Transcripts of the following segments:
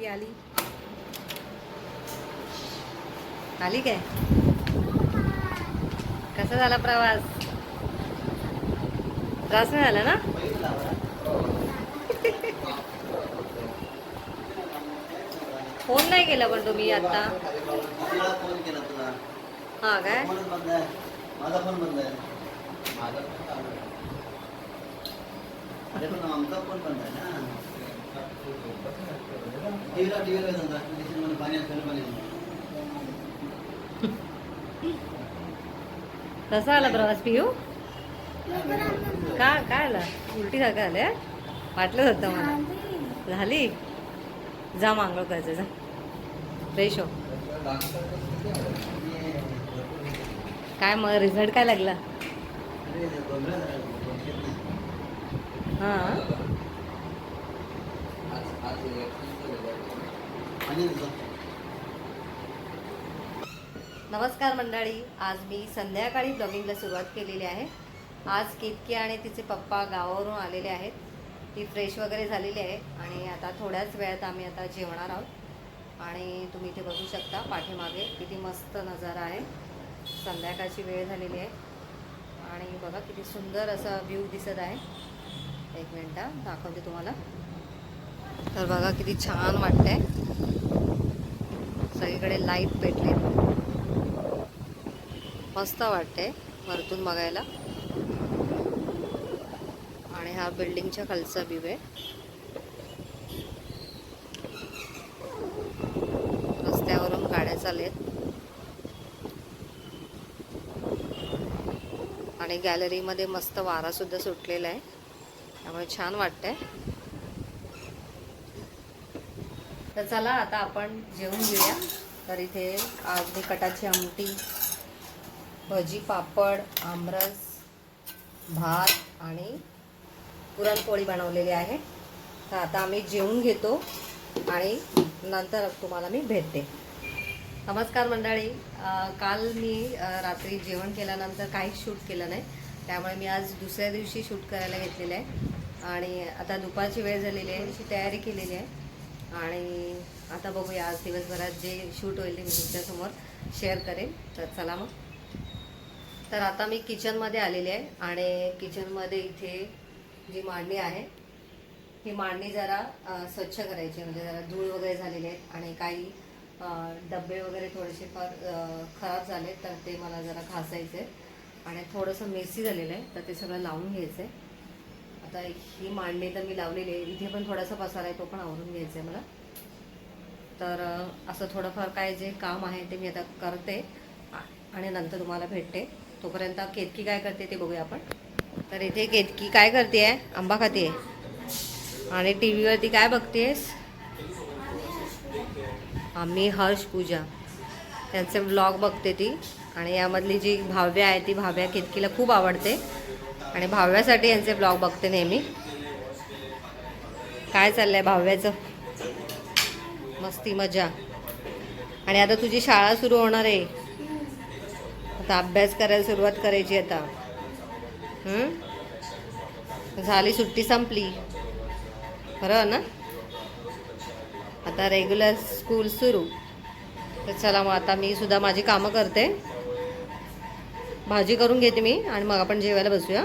की आली? आली काय? कसा झाला प्रवास? त्रास नाही झाला ना? फोन नाही केला पण तुम्ही आता. हा काय? माझा फोन बंद आहे. अरे पण आमचा फोन बंद आहे ना? कसा आला प्रवास पिऊ? का काय आला? उलटी काय आल्या वाटलं होतं मला. झाली? जा मांगळ करायचं जा. फ्रेश हो. काय मग रिझल्ट काय लागला. हां. नमस्कार मंडळी आज मी संध्याकाळी ब्लॉगिंगला सुरुवात केलेली आहे. आज कितकी आणि तिचे पप्पा गावावरून आलेले आहेत. ती फ्रेश वगैरे झालेली आहे आणि आता थोड्याच वेळात आम्ही आता जेवणार आहोत. आणि तुम्ही इथे बघू शकता पाठीमागे किती मस्त नजारा आहे. संध्याकाळची वेळ झालेली आहे. आणि बघा किती सुंदर असा व्ह्यू दिसत आहे. एक मिनटं दाखवते तुम्हाला. तर बघा किती छान वाटतंय. सगळीकडे लाइट पेटले मस्त वाटते वरतून बघायला. आणि हा बिल्डिंगच्या खालचा व्ह्यू आहे. रस्त्यावरून गाड्या चाललेत. आणि गॅलरीमध्ये मस्त वारा सुद्धा सुटलेला आहे. त्यामुळे छान वाटतंय. तर चला आता आपण जेवून घेऊया. तर इथे आज मी कटाची आमटी भजी पापड आमरस भात आणि पुरणपोळी बनवलेली आहे. तर आता आम्ही जेवून घेतो आणि नंतर तुम्हाला मी भेटते. नमस्कार मंडळी. काल मी रात्री जेवण केल्यानंतर काहीच शूट केलं नाही. त्यामुळे मी आज दुसऱ्या दिवशी शूट करायला घेतलेलं आहे. आणि आता दुपारची वेळ झालेली आहे. तयारी केलेली आहे. आणि आता बघूया आज दिवसभरात जे शूट होईल ते मी तुमच्यासमोर शेअर करेन. तर चला मग. तर आता मी किचनमध्ये आलेली आहे आणि किचनमध्ये इथे जी मांडणी आहे ही मांडणी जरा स्वच्छ करायची म्हणजे जरा धूळ वगैरे झालेली आहेत आणि काही डबे वगैरे थोडेसे फार खराब झाले तर ते मला जरा घासायचे आणि थोडंसं मेसी झालेलं आहे तर ते सगळं लावून घ्यायचं आहे. आता ही मांडणी तर मी लावलेली आहे. इथे पण थोडासा पसारा आहे तो पण आवरून घ्यायचा आहे मला. तर असं थोडंफार काय जे काम आहे ते मी आता करते आणि नंतर तुम्हाला भेटते. तोपर्यंत केतकी काय करते ते बघूया आपण. तर इथे केतकी काय करते आहे? आंबा खाते आणि टी व्हीवरती काय बघतेस? आम्ही हर्ष पूजा. त्यांचे ब्लॉग बघते ती. आणि यामधली जी भाव्या आहे ती भाव्या केतकीला खूप आवडते. आणि भाव्यासाठी यांचे ब्लॉग बघते नेहमी. काय चाललंय भाव्याचं? मस्ती मजा. आणि आता तुझी शाळा सुरू होणार आहे. आता अभ्यास करायला सुरुवात करायची आता. झाली सुट्टी संपली. बरं ना? आता रेग्युलर स्कूल सुरू. तर चला मग आता मी सुद्धा माझी कामं करते. भाजी करून घेते मी आणि मग आपण जेवायला बसूया.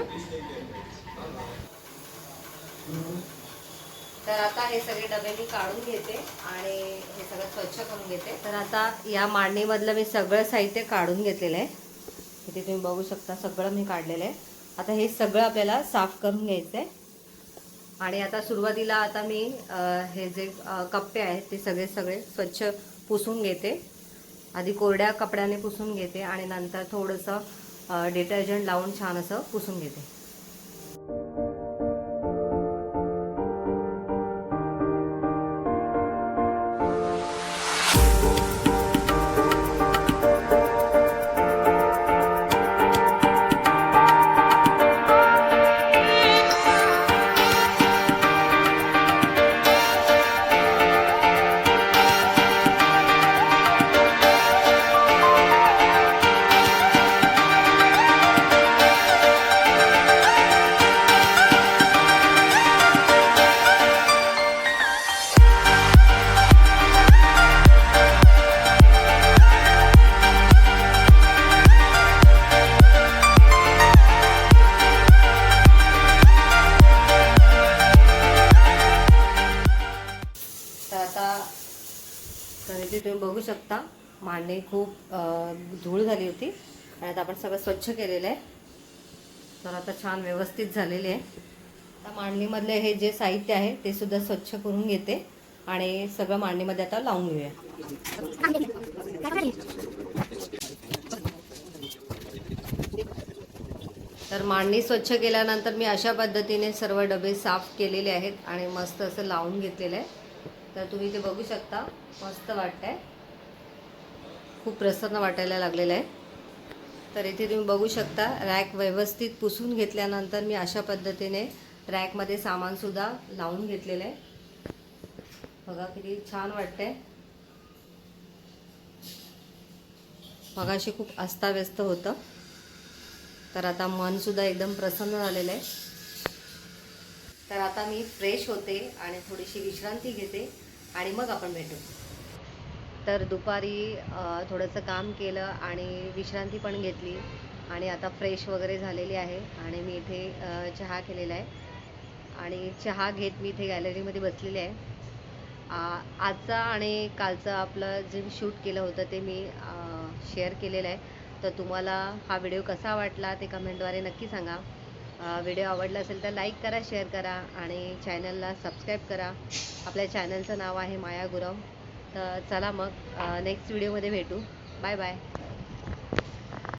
तर आता हे सगळे डबे मी काढून घेते आणि हे सगळं स्वच्छ करून घेते. तर आता या मांडणीमधलं मी सगळं साहित्य काढून घेतलेलं आहे. इथे तुम्ही बघू शकता सगळं मी काढलेलं आहे. आता हे सगळं आपल्याला साफ करून घ्यायचं आहे आणि आता सुरुवातीला आता मी हे जे कप्पे आहेत ते सगळे सगळे स्वच्छ पुसून घेते. आधी कोरड्या कपड्याने पुसून घेते आणि नंतर थोडंसं डिटर्जंट लावून छान असं पुसून घेते. बघू शकता. मांडणी खूप धूळ झाली होती. आणि आता आपण सगळं स्वच्छ केलेलं आहे. तर आता छान व्यवस्थित झालेले आहे. आता मांडणीमधले हे जे साहित्य आहे ते सुद्धा स्वच्छ करून घेते. आणि सगळं मांडणीमध्ये आता लावून घेऊया. तर मांडणी स्वच्छ केल्यानंतर मी अशा पद्धतीने सर्व डबे साफ केलेले आहेत आणि मस्त असं लावून घेतलेलं आहे. तर तुम्ही ते बघू शकता मस्त वाटतंय. खूप प्रसन्न वाटायला लागलेलं आहे. तर इथे तुम्ही बघू शकता रॅक व्यवस्थित पुसून घेतल्यानंतर मी अशा पद्धतीने रॅकमध्ये सामानसुद्धा लावून घेतलेलं आहे. बघा किती छान वाटतंय. मगाशी खूप अस्ताव्यस्त होतं. तर आता मनसुद्धा एकदम प्रसन्न झालेलं आहे. तर आता मी फ्रेश होते आणि थोडीशी विश्रांती घेते आणि मग आपण भेटू. तर दुपारी थोडंसं काम केलं आणि विश्रांती पण घेतली आणि आता फ्रेश वगैरे झालेली आहे आणि मी इथे चहा केलेला आहे. आणि चहा घेत मी इथे गॅलरीमध्ये बसलेली आहे. आजचा आणि कालचं आपलं जे शूट केलं होतं ते मी शेअर केलेलं आहे. तर तुम्हाला हा व्हिडिओ कसा वाटला ते कमेंटद्वारे नक्की सांगा. व्हिडिओ आवडला असेल तर लाईक करा शेअर करा आणि चॅनलला सबस्क्राईब करा. आपल्या चॅनलचं नाव आहे माया गुरव तर चला मग नेक्स्ट व्हिडिओमध्ये भेटू. Bye bye